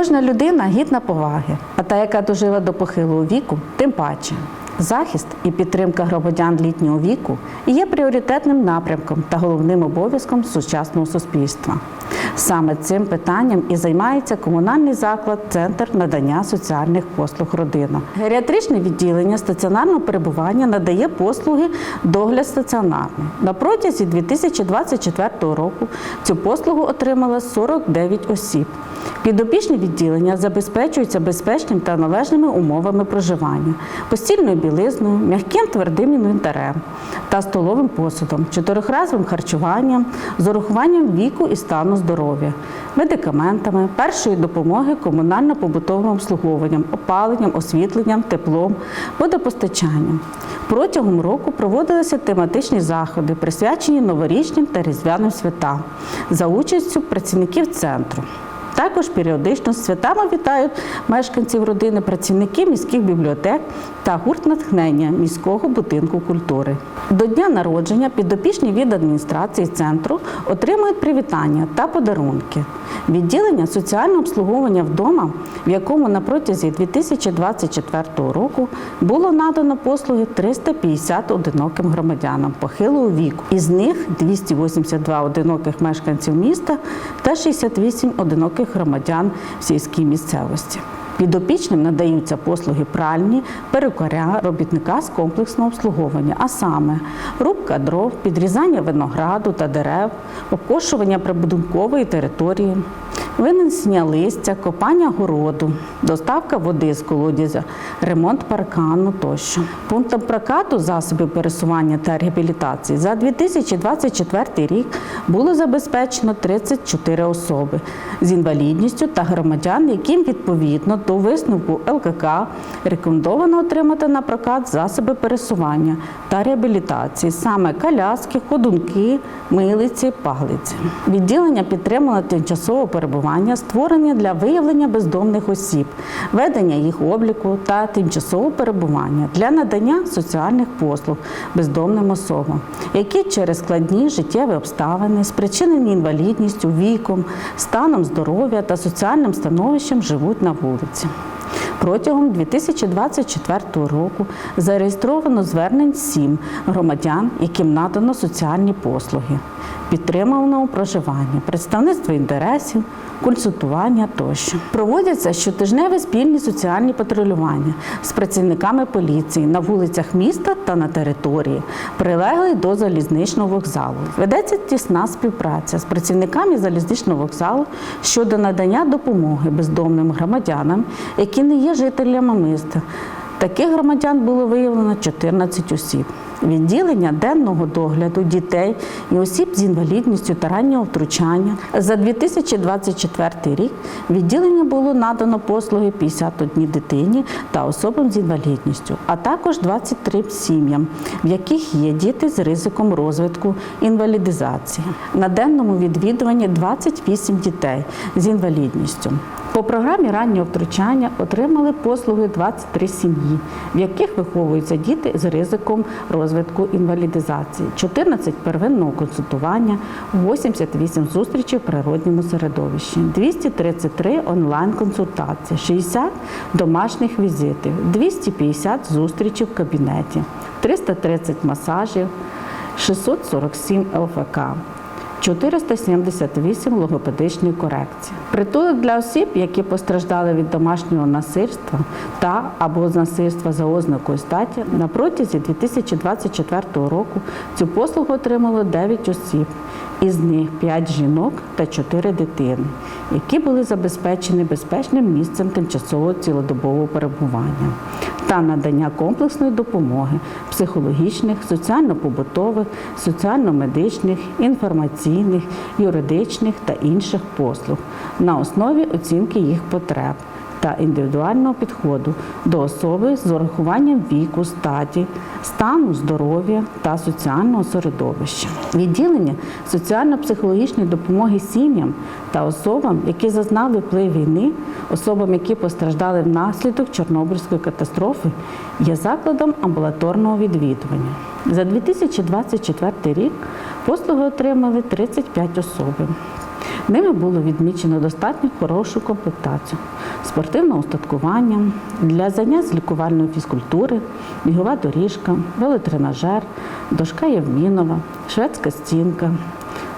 Кожна людина гідна поваги, а та, яка дожила до похилого віку, тим паче. Захист і підтримка громадян літнього віку є пріоритетним напрямком та головним обов'язком сучасного суспільства. Саме цим питанням і займається комунальний заклад Центр надання соціальних послуг родина. Геріатричне відділення стаціонарного перебування надає послуги догляд стаціонарний. На протязі 2024 року цю послугу отримало 49 осіб. Підопічні відділення забезпечуються безпечним та належними умовами проживання, постільною білизною, м'яким твердим інвентарем та столовим посудом, чотирьохразовим харчуванням, з урахуванням віку і стану здоров'я, медикаментами, першої допомоги, комунально-побутовим обслуговуванням, опаленням, освітленням, теплом, водопостачанням. Протягом року проводилися тематичні заходи, присвячені новорічним та різдвяним святам за участю працівників центру. Також періодично з святами вітають мешканців родини, працівники міських бібліотек та гурт натхнення міського будинку культури. До дня народження підопічні від адміністрації центру отримують привітання та подарунки. Відділення соціального обслуговування вдома, в якому на протязі 2024 року було надано послуги 350 одиноким громадянам похилого віку. Із них 282 одиноких мешканців міста та 68 одиноких громадян в сільській місцевості. Підопічним надаються послуги пральні, перукаря, робітника з комплексного обслуговування, а саме рубка дров, підрізання винограду та дерев, окошування прибудинкової території, винесення листя, копання городу, доставка води з колодязя, ремонт паркану тощо. Пунктом прокату засобів пересування та реабілітації за 2024 рік було забезпечено 34 особи з інвалідністю та громадян, яким відповідно до висновку ЛКК рекомендовано отримати на прокат засоби пересування та реабілітації, саме коляски, ходунки, милиці, паглиці. Відділення підтримало тимчасове перебування, створення для виявлення бездомних осіб, ведення їх обліку та тимчасового перебування для надання соціальних послуг бездомним особам, які через складні життєві обставини, спричинені інвалідністю, віком, станом здоров'я та соціальним становищем живуть на вулиці. Протягом 2024 року зареєстровано звернень 7 громадян, яким надано соціальні послуги, підтримано проживання, представництво інтересів, консультування тощо. Проводяться щотижневі спільні соціальні патрулювання з працівниками поліції на вулицях міста та на території, прилеглої до залізничного вокзалу. Ведеться тісна співпраця з працівниками залізничного вокзалу щодо надання допомоги бездомним громадянам, які не є жителями міста. Таких громадян було виявлено 14 осіб. Відділення денного догляду дітей і осіб з інвалідністю та раннього втручання за 2024 рік відділення було надано послуги 51 дитині та особам з інвалідністю, а також 23 сім'ям, в яких є діти з ризиком розвитку інвалідизації. На денному відвідуванні 28 дітей з інвалідністю. По програмі раннього втручання отримали послуги 23 сім'ї, в яких виховуються діти з ризиком розвитку інвалідизації, 14 первинного консультування, 88 зустрічей в природньому середовищі, 233 онлайн-консультації, 60 домашніх візитів, 250 зустрічей в кабінеті, 330 масажів, 647 ЛФК. 478 логопедичної корекції. Притулок для осіб, які постраждали від домашнього насильства та або насильства за ознакою статі, на протязі 2024 року цю послугу отримало 9 осіб, із них 5 жінок та 4 дитини, які були забезпечені безпечним місцем тимчасового цілодобового перебування та надання комплексної допомоги психологічних, соціально-побутових, соціально-медичних, інформаційних, юридичних та інших послуг на основі оцінки їх потреб та індивідуального підходу до особи з урахуванням віку, статі, стану здоров'я та соціального середовища. Відділення соціально-психологічної допомоги сім'ям та особам, які зазнали вплив війни, особам, які постраждали внаслідок Чорнобильської катастрофи, є закладом амбулаторного відвідування. За 2024 рік послуги отримали 35 особи. Ними було відмічено достатньо хорошу комплектацію, спортивне устаткування для занять з лікувальної фізкультури, бігова доріжка, велотренажер, дошка Євмінова, шведська стінка,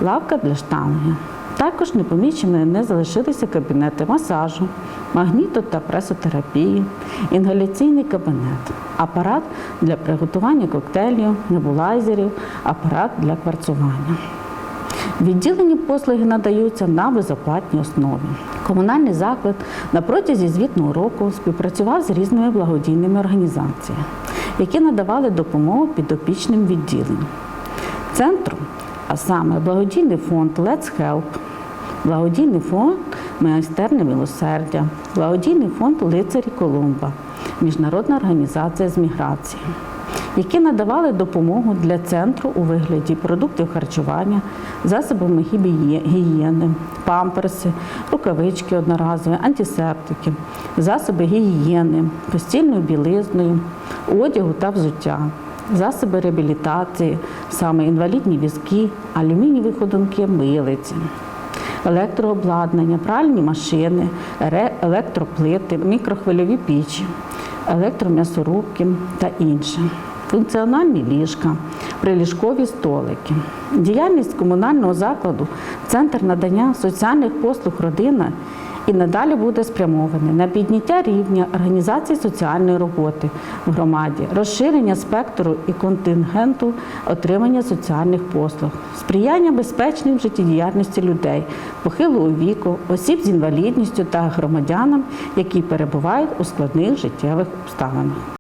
лавка для штанги. Також непоміченими не залишилися кабінети масажу, магніто та пресотерапії, інгаляційний кабінет, апарат для приготування коктейлів, небулайзерів, апарат для кварцування. Відділені послуги надаються на безоплатній основі. Комунальний заклад на протязі звітного року співпрацював з різними благодійними організаціями, які надавали допомогу підопічним відділенням. Центру, а саме благодійний фонд Let's Help, благодійний фонд Майстерне милосердя, благодійний фонд Лицарі Колумба, Міжнародна організація з міграції, які надавали допомогу для центру у вигляді продуктів харчування, засобами гігіє- гігієни, памперси, рукавички одноразові, антисептики, засоби гігієни, постільною білизною, одягу та взуття, засоби реабілітації, саме інвалідні візки, алюмінієві ходунки, милиці електрообладнання, пральні машини, електроплити, мікрохвильові пічі, електром'ясорубки та інше. Функціональні ліжка, приліжкові столики. Діяльність комунального закладу, центр надання соціальних послуг родина і надалі буде спрямований на підняття рівня організації соціальної роботи в громаді, розширення спектру і контингенту отримання соціальних послуг, сприяння безпечній життєдіяльності людей, похилого віку, осіб з інвалідністю та громадянам, які перебувають у складних життєвих обставинах.